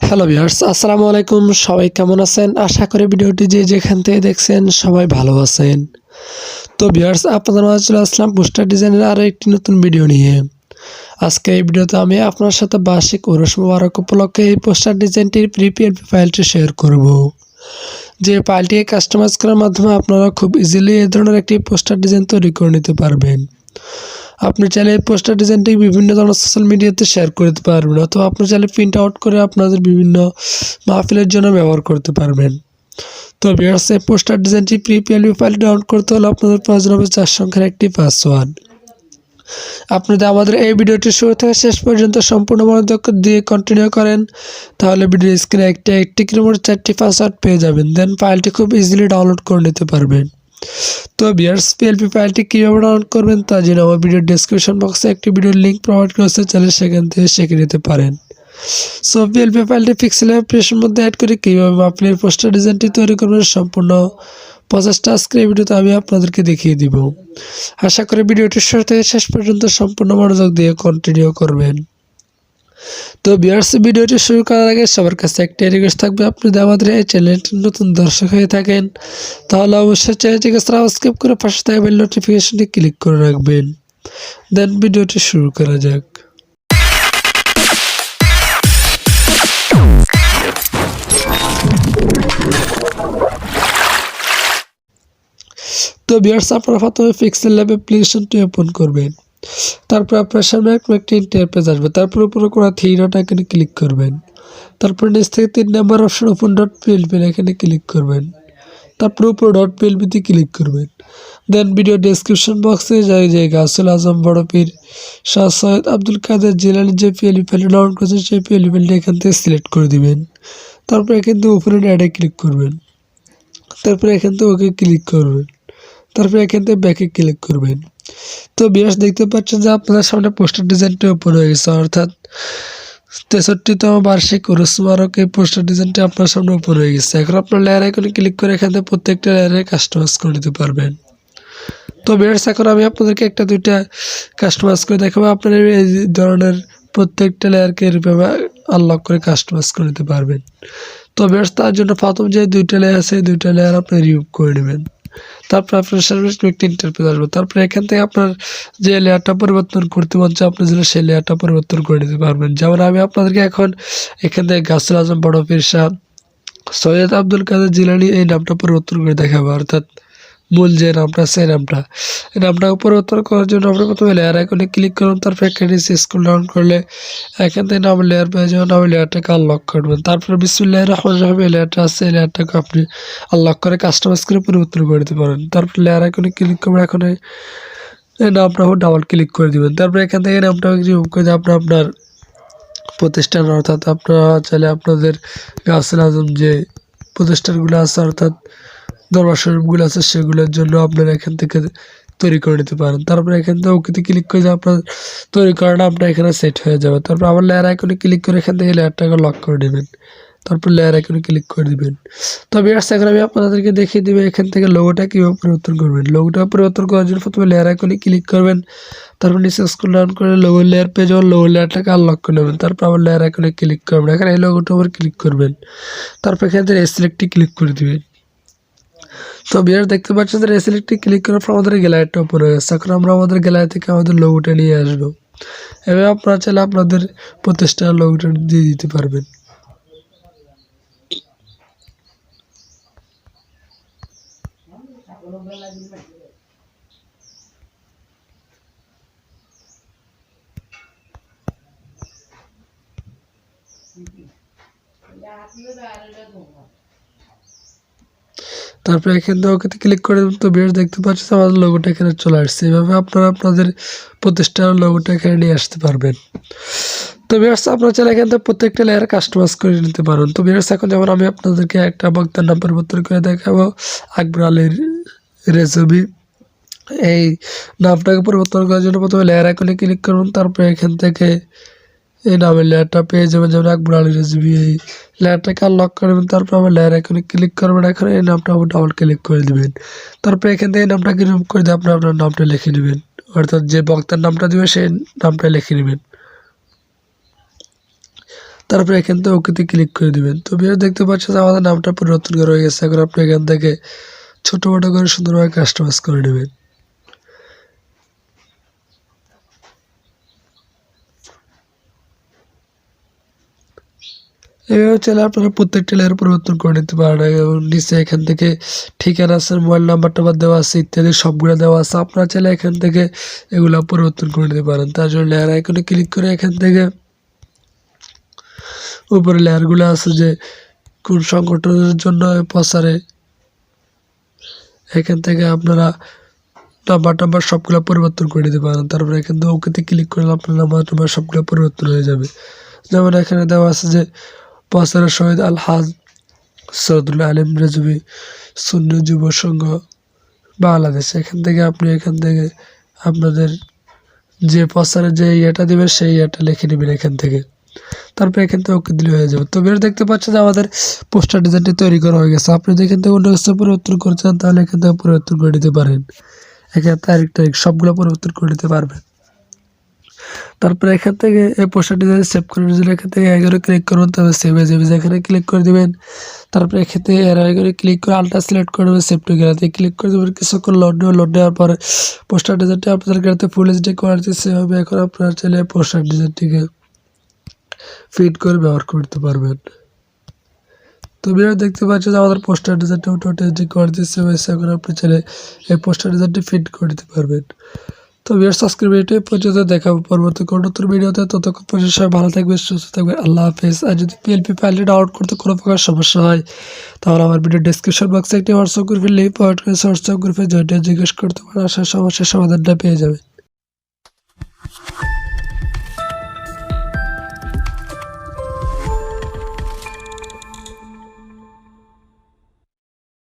Hello viewers আসসালামু আলাইকুম। সবাই কেমন আছেন? আশা করি ভিডিওটি যে যেখান থেকে দেখছেন সবাই ভালো আছেন। তো ভিউয়ার্স আপনাদের মাঝে চলে আসলাম পোস্টার ডিজাইনের আরও একটি নতুন ভিডিও নিয়ে। আজকে এই ভিডিওতে আমি আপনার সাথে বার্ষিক ওরস মুবারক উপলক্ষে এই পোস্টার ডিজাইনটির প্রিপিএলপি ফাইলটি শেয়ার করব। যে ফাইলটিকে কাস্টমাইজ করার মাধ্যমে আপনারা খুব ইজিলি এই ধরনের একটি পোস্টার ডিজাইন তৈরি করে নিতে পারবেন। আপনি চাইলে এই পোস্টার ডিজাইনটি বিভিন্ন ধরনের সোশ্যাল মিডিয়াতে শেয়ার করতে পারবেন, অথবা আপনি চাইলে প্রিন্ট আউট করে আপনাদের বিভিন্ন মাহফিলের জন্য ব্যবহার করতে পারবেন। তো ভিউয়ার্স এই পোস্টার ডিজাইনটি প্রি পিএলবি ফাইল ডাউনলোড করতে হলে আপনাদের প্রয়োজন হবে চার সংখ্যার একটি পাসওয়ার্ড আপনি যদি আমাদের এই ভিডিওটি শুরু থেকে শেষ পর্যন্ত সম্পূর্ণ মনোযোগ দিয়ে কন্টিনিউ করেন, তাহলে ভিডিও স্ক্রিনে একটি একটি কিলোমিটার চারটি পাসওয়ার্ড পেয়ে যাবেন। দেন ফাইলটি খুব ইজিলি ডাউনলোড করে নিতে পারবেন। তো বিয়ার্স পিএলপি ফাইলটি কীভাবে ডাউনলোড করবেন তা জেনে আমার ভিডিও ডিসক্রিপশন বক্সে একটি ভিডিওর লিঙ্ক প্রোভাইড করেছে, চাইলে সেখান থেকে শিখে নিতে পারেন। সো পিএলপি ফাইলটি পিক্সেল অ্যাপ্লিকেশনের মধ্যে অ্যাড করে কীভাবে আপনি এই পোস্টার ডিজাইনটি তৈরি করবেন সম্পূর্ণ প্রসেসটা আজকের এই ভিডিওতে আমি আপনাদেরকে দেখিয়ে দিব। আশা করি ভিডিওটি শুরু থেকে শেষ পর্যন্ত সম্পূর্ণ মনোযোগ দিয়ে কন্টিনিউ করবেন। তো বিয়ার্স ভিডিওটি শুরু করার আগে সবার কাছে একটা রিকোয়েস্ট থাকবে, আপনি যদি আমাদের এই চ্যানেলটি নতুন দর্শক হয়ে থাকেন, তাহলে অবশ্যই চ্যানেলটিকে সাবস্ক্রাইব করে পাশে থাকা বেল নোটিফিকেশনটি ক্লিক করে রাখবেন। দেন ভিডিওটি শুরু করা যাক। তো বিয়ার্স আপনারা প্রথমে পিক্সেল ল্যাব অ্যাপ্লিকেশনটি ওপেন করবেন। তারপর আপনার সামনে এরকম একটি ইন্টারপেজ আসবে। তারপর উপরে কোনো থ্রি ডট এখানে ক্লিক করবেন। তারপর নিচ থেকে তিন number option open dot PLP এখানে ক্লিক করবেন। তারপর উপর ডট পিএলপিতে ক্লিক করবেন। দেন ভিডিও ডেসক্রিপশন বক্সে যাই, যে গাছুল আজম বড় পীর শাহ সৈয়দ আব্দুল কাদের জিলানি যে পিএলপি ফাইলটি ডাউনলোড করেছেন সেই পিএলপি ফাইলটি এখান থেকে সিলেক্ট করে দিবেন। তারপর এখান থেকে উপরে অ্যাডে ক্লিক করবেন। তারপরে এখান থেকে ওকে ক্লিক করবেন। তারপরে এখান থেকে ব্যাকে ক্লিক করবেন। তো বিয়াস, দেখতে পাচ্ছেন যে আপনাদের সামনে পোস্টার ডিজাইনটি ওপেন হয়ে গেছে, অর্থাৎ তেষট্টিতম বার্ষিক রসমারক এই পোস্টার ডিজাইনটি আপনার সামনে ওপেন হয়ে গেছে। এখন আপনার লেয়ার আইকনে ক্লিক করে এখানে প্রত্যেকটা লেয়ারে কাস্টমাইজ করে নিতে পারবেন। তো বিয়ার্স এখন আমি আপনাদেরকে একটা দুইটা কাস্টমাইজ করে দেখাবো। আপনারা এই ধরনের প্রত্যেকটা লেয়ারকে এরকমভাবে আনলক করে কাস্টমাইজ করে নিতে পারবেন। তো বিয়ার্স তার জন্য প্রথম যে দুইটা লেয়ার আছে দুইটা লেয়ার আপনি রিমুভ করে নেবেন। তারপর আপনার সামনে একটি ইন্টারফেস আসবে। তারপরে এখান থেকে আপনার যে লেয়ারটা পরিবর্তন করতে চায়, আপনি যেন সেই লেয়ারটা পরিবর্তন করে নিতে পারবেন। যেমন আমি আপনাদেরকে এখন এখান থেকে গাছুল আজম, বড় পীর সৈয়দ আব্দুল কাদের জিলানি এই নামটা পরিবর্তন করে দেখাবো। অর্থাৎ মূল যে নামটা সেই নামটা এই নামটা পরিবর্তন করার জন্য আমরা প্রথমে লেয়ার আইকনে ক্লিক করুন তারপর এখানে স্কুল ডাউন করলে এখান থেকে নাম লেয়ার পেয়ে যাবেন আমি লেয়ারটাকে আনলক করবেন তারপরে বিসমুল্লাহ রহমান রহিম এই লেয়ারটা আছে, এই লেয়ারটাকে আপনি আনলক করে কাস্টমাইজ করে পরিবর্তন করে দিতে পারেন। তারপর লেয়ার আইকনে ক্লিক করবেন, এখন এই নামটা ডাবল ক্লিক করে দিবেন। তারপর এখান থেকে নামটা রিমুভ করে দিয়ে আপনি আপনার প্রতিষ্ঠান, অর্থাৎ আপনারা চাইলে আপনাদের গাছের আজম যে প্রতিষ্ঠানগুলো আছে, অর্থাৎ দরবার শরীফগুলো আছে, সেগুলোর জন্য আপনারা এখান থেকে তৈরি করে নিতে পারেন। তারপরে এখান থেকে ওকেতে ক্লিক করে আপনার তৈরি করাটা আপনার এখানে সেট হয়ে যাবে। তারপর আবার লেয়ার আইকনে ক্লিক করে এখান থেকে লেয়ারটাকে লক করে নেবেন। তারপর লেয়ার আইকনে ক্লিক করে দিবেন। তবে এর এখন আমি আপনাদেরকে দেখিয়ে দেবো এখান থেকে লোগোটা কীভাবে পরিবর্তন করবেন। লোগোটা পরিবর্তন করার জন্য প্রথমে লেয়ার আইকনে ক্লিক করবেন। তারপর নিচে স্কুল ডাউন করে লোগো লেয়ার পেয়ে যাবেন লোগো লেয়ারটাকে আনলক করে নেবেন। তারপর আবার লেয়ার আইকনে ক্লিক করবেন। এখানে এই লোগোটা উপর ক্লিক করবেন। তারপর এখান থেকে সিলেক্টটি ক্লিক করে দিবেন। তো বিয়ার দেখতে পাচ্ছেন যে রেসিলেক্টে ক্লিক করার পর আমাদের গ্যালারিটা ওপেন হয়ে গেছে। এখন আমরা আমাদের গ্যালারি থেকে আমাদের লোগোটা নিয়ে আসব। এভাবে আপনারা চাইলে আপনাদের প্রতিষ্ঠানের লোগোটা দিয়ে দিতে পারবেন। তারপরে এখান থেকে ওকে ক্লিক করে তো বেশ দেখতে পাচ্ছেন আমাদের লোগোটা এখানে চলে আসছে। এভাবে আপনারা আপনাদের প্রতিষ্ঠানের লোগোটা এখানে নিয়ে আসতে পারবেন। তো বেশ আপনারা চাইলে এখান থেকে প্রত্যেকটা লেয়ার কাস্টমাইজ করে নিতে পারেন। তো বেশ এখন যেমন আমি আপনাদেরকে একটা বক্তার নাম পরিবর্তন করে দেখাবো, আকবর আলীর রেসিপি এই নামটাকে পরিবর্তন করার জন্য প্রথমে লেয়ার আইকনে ক্লিক করুন, তারপরে এখান থেকে এই নামের লেয়ারটা পেয়ে যাবেন যেমন আকবর আলী রেসিপি এই লেয়ারটাকে আনলক করবেন তারপর আবার লেয়ার এখানে ক্লিক করবেন, এখন এই নামটা আবার ডাবল ক্লিক করে দিবেন। তারপর এখান থেকে এই নামটাকে রিমুভ করে দিয়ে আপনি আপনার নামটা লিখে নেবেন। অর্থাৎ যে বক্তার নামটা দিবে, সেই নামটা লিখে নেবেন। তারপরে এখান থেকে ওকেতে ক্লিক করে দিবেন। তো ভিডিও দেখতে পাচ্ছেন যে আমাদের নামটা পরিবর্তন করা হয়ে গেছে। এখন আপনি এখান থেকে ছোটো মোটো করে সুন্দরভাবে কাস্টমাইজ করে নেবেন। এভাবে চাইলে আপনারা প্রত্যেকটা লেয়ার পরিবর্তন করে নিতে পারেন। এবং নিচে এখান থেকে ঠিকানা আছে মোবাইল নাম্বার টাম্বার দেওয়া আছে ইত্যাদি সবগুলো দেওয়া আছে। আপনারা চাইলে এখান থেকে এগুলো পরিবর্তন করে নিতে পারেন। তার জন্য লেয়ার আইকনে ক্লিক করে এখান থেকে উপরে লেয়ারগুলো আছে যে কোন সংগঠনের জন্য প্রচারে, এখান থেকে আপনারা নাম্বার টাম্বার সবগুলো পরিবর্তন করে দিতে পারেন। তারপরে এখান থেকে ওকেতে ক্লিক করলে আপনার নাম্বার টাম্বার সবগুলো পরিবর্তন হয়ে যাবে। যেমন এখানে দেওয়া আছে যে প্রচারের শহীদ আল হাজ সৌদুল্লাহ আলিম রেজবি সুন্নি যুব সংঘ বাংলাদেশ। এখান থেকে আপনি এখান থেকে আপনাদের যে প্রচারে যে ইয়েটা দেবে, সেই ইয়েটা লিখে নেবেন এখান থেকে। তারপরে এখান থেকে ওকে দিলে হয়ে যাবে। তো বের দেখতে পাচ্ছেন যে আমাদের পোস্টার ডিজাইনটি তৈরি করা হয়ে গেছে। আপনি যদি এখান থেকে অন্য কিছু পরিবর্তন করতে চান, তাহলে এখান থেকে পরিবর্তন করে নিতে পারেন। এখানে তারিখ তারিখ সবগুলো পরিবর্তন করে নিতে পারবেন। তারপরে এখান থেকে এই পোস্টার ডিজাইন সেভ করে নিয়ে এখান থেকে এগারো ক্লিক করবেন, তবে সেভ হয়ে যাবে এখানে ক্লিক করে দিবেন। তারপরে থেকে এর এগারো ক্লিক করে আলট্রা সিলেক্ট করে দেবেন সেভ টু গেলাতে ক্লিক করে দেবেন। কিছুক্ষণ লোড নেবে লোড নেওয়ার পরে পোস্টার ডিজাইনটি আপনাদের গাড়িতে ফুল এইচডি কোয়ালিটি সেভ হবে। এখন আপনারা চাইলে পোস্টার ডিজাইনটিকে ফিট করে ব্যবহার করতে পারবেন। তো ভিডিও দেখতে পাচ্ছেন যে আমাদের পোস্টার ডিজাইনটা এইচডি কোয়ালিটি সেভ হয়েছে। এখন আপনি চাইলে এই পোস্টার ডিজাইনটি ফিট করে দিতে পারবেন। তো ভিডিও সাবস্ক্রাইব ভিডিওটি পর্যন্ত দেখাবো। পরবর্তী নতুন ভিডিওতে ততক্ষণ পর্যন্ত সবাই ভালো থাকবে সুস্থ থাকবে আল্লাহ হাফেজ। আর যদি পিএলপি ফাইলটি ডাউনলোড করতে কোনো প্রকার সমস্যা হয়, তাহলে আমার ভিডিও ডিসক্রিপশন বক্সে একটি হোয়াটসঅ্যাপ গ্রুপের লিঙ্ক হোয়াটসঅ্যাপ গ্রুপে জয়েন্টে জিজ্ঞেস করতে পারে আসার সমস্যার সমাধানটা পেয়ে যাবে